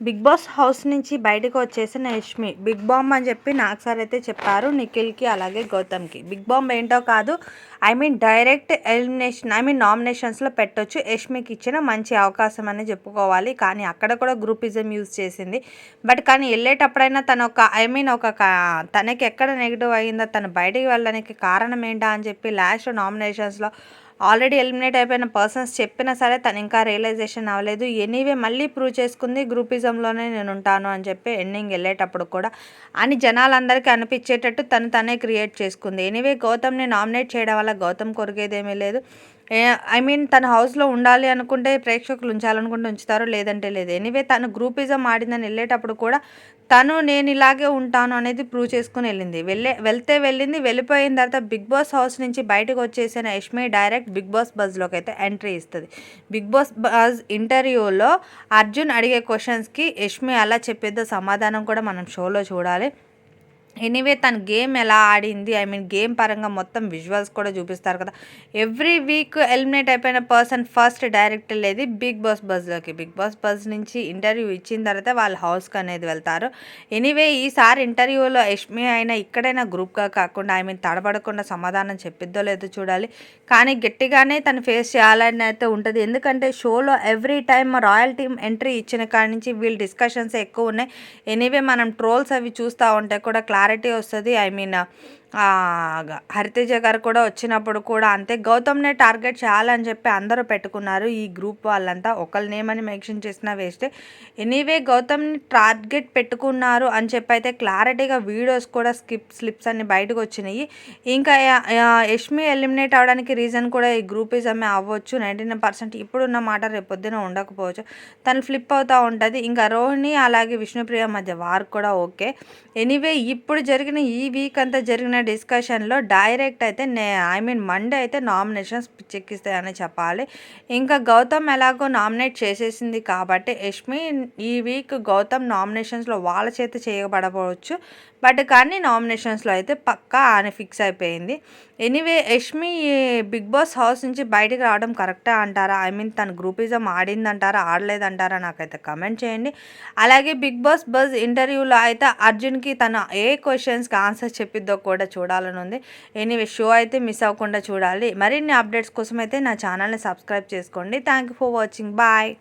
Big boss house నుంచి బయటకు వచ్చేసిన యష్మి బిగ్ బాంబ్ అని చెప్పి నాకు సార్ అయితే చెప్పారు నిఖిల్కి అలాగే గౌతమ్కి. బిగ్ బాంబ్ ఏంటో కాదు I mean direct elimination I mean నామినేషన్స్లో పెట్టొచ్చు. యష్మికి ఇచ్చిన మంచి అవకాశం అని చెప్పుకోవాలి. కానీ అక్కడ కూడా గ్రూపిజం యూజ్ చేసింది. బట్ కానీ వెళ్ళేటప్పుడైనా తన ఒక ఐ మీన్ ఒక తనకి ఎక్కడ నెగిటివ్ అయిందో తను బయటికి వెళ్ళడానికి కారణం ఏంటా అని చెప్పి లాస్ట్ నామినేషన్స్లో ఆల్రెడీ ఎలిమినేట్ అయిపోయిన పర్సన్స్ చెప్పినా సరే తను ఇంకా రియలైజేషన్ అవ్వలేదు. ఎనీవే మళ్ళీ ప్రూవ్ చేసుకుంది గ్రూపిజంలోనే నేను ఉంటాను అని చెప్పి ఎండింగ్ వెళ్ళేటప్పుడు కూడా. అని జనాలందరికీ అనిపించేటట్టు తను తనే క్రియేట్ చేసుకుంది. ఎనీవే గౌతమ్ని నామినేట్ చేయడం వల్ల గౌతమ్ కొరిగేదేమీ లేదు. ఐ మీన్ తన హౌస్లో ఉండాలి అనుకుంటే ప్రేక్షకులు ఉంచాలనుకుంటే ఉంచుతారు లేదంటే లేదు. ఎనీవే తను గ్రూపిజం ఆడిందని వెళ్ళేటప్పుడు కూడా తను నేను ఇలాగే ఉంటాను అనేది ప్రూవ్ చేసుకుని వెళ్ళింది. వెళ్ళే వెళ్తే వెళ్ళింది వెళ్ళిపోయిన తర్వాత బిగ్ బాస్ హౌస్ నుంచి బయటకు వచ్చేసిన యష్మి డైరెక్ట్ బిగ్ బాస్ బజ్లోకి అయితే ఎంట్రీ ఇస్తుంది. బిగ్ బాస్ బజ్ ఇంటర్వ్యూలో అర్జున్ అడిగే క్వశ్చన్స్కి యష్మి అలా చెప్పేదో సమాధానం కూడా మనం షోలో చూడాలి. ఎనీవే తన గేమ్ ఎలా ఆడింది? ఐ మీన్ గేమ్ పరంగా మొత్తం విజువల్స్ కూడా చూపిస్తారు కదా. ఎవ్రీ వీక్ ఎలిమినేట్ అయిపోయిన పర్సన్ ఫస్ట్ డైరెక్ట్ లేదు బిగ్ బాస్ బజ్లోకి బిగ్ బాస్ బజ్ నుంచి ఇంటర్వ్యూ ఇచ్చిన తర్వాత వాళ్ళ హౌస్కి అనేది వెళ్తారు. ఎనీవే ఈసారి ఇంటర్వ్యూలో యష్మి అయినా ఇక్కడైనా గ్రూప్గా కాకుండా ఐ మీన్ తడబడకుండా సమాధానం చెప్పిద్దో లేదో చూడాలి. కానీ గట్టిగానే తను ఫేస్ చేయాలని అయితే ఉంటుంది. ఎందుకంటే షోలో every time royal team entry ఇచ్చిన కాడి నుంచి వీళ్ళు డిస్కషన్స్ ఎక్కువ ఉన్నాయి. ఎనీవే మనం ట్రోల్స్ అవి చూస్తూ ఉంటే కూడా క్లారిటీ క్లారిటీ వస్తుంది. ఐ మీన్ హరితేజ గారు కూడా వచ్చినప్పుడు కూడా అంతే గౌతమ్నే టార్గెట్ చేయాలని చెప్పి అందరూ పెట్టుకున్నారు. ఈ గ్రూప్ వాళ్ళంతా ఒకళ్ళ నేమని మెన్షన్ చేసినా వేస్తే ఎనీవే గౌతమ్ని టార్గెట్ పెట్టుకున్నారు అని చెప్పి అయితే క్లారిటీగా వీడియోస్ కూడా స్కిప్ స్లిప్స్ అన్ని బయటకు వచ్చినాయి. ఇంకా యష్మి ఎలిమినేట్ అవడానికి రీజన్ కూడా ఈ గ్రూపిజమే అవ్వచ్చు. నైంటీ నైన్ పర్సెంట్ ఇప్పుడున్న మాట రేపొద్దున ఉండకపోవచ్చు. తను ఫ్లిప్ అవుతూ ఉంటుంది. ఇంకా రోహిణి అలాగే విష్ణుప్రియ మధ్య వారు కూడా ఓకే. ఎనీవే ఇప్పుడు జరిగిన ఈ వీక్ అంతా జరిగిన డిస్కషన్లో డైరెక్ట్ అయితే నే ఐ మీన్ మండే అయితే నామినేషన్స్ చెక్కిస్తాయని చెప్పాలి. ఇంకా గౌతమ్ ఎలాగో నామినేట్ చేసేసింది కాబట్టి యష్మి ఈ వీక్ గౌతమ్ నామినేషన్స్లో వాళ్ళ చేత చేయబడవచ్చు బట్ కానీ నామినేషన్స్లో అయితే పక్కా అని ఫిక్స్ అయిపోయింది. Anyway Yashmi big boss house నుంచి బయటకు రావడం కరెక్టా అంటారా? ఐ మీన్ తన గ్రూపిజం ఆడిందంటారా ఆడలేదంటారా నాకైతే కమెంట్ చేయండి. అలాగే బిగ్ బాస్ బజ్ ఇంటర్వ్యూలో అయితే అర్జున్కి తన ఏ క్వశ్చన్స్కి ఆన్సర్ చెప్పిద్దో కూడా చూడాలని ఉంది. ఎనీవే షో అయితే మిస్ అవ్వకుండా చూడాలి. మరిన్ని అప్డేట్స్ కోసం అయితే నా ఛానల్ని సబ్స్క్రైబ్ చేసుకోండి. Thank you for watching. Bye.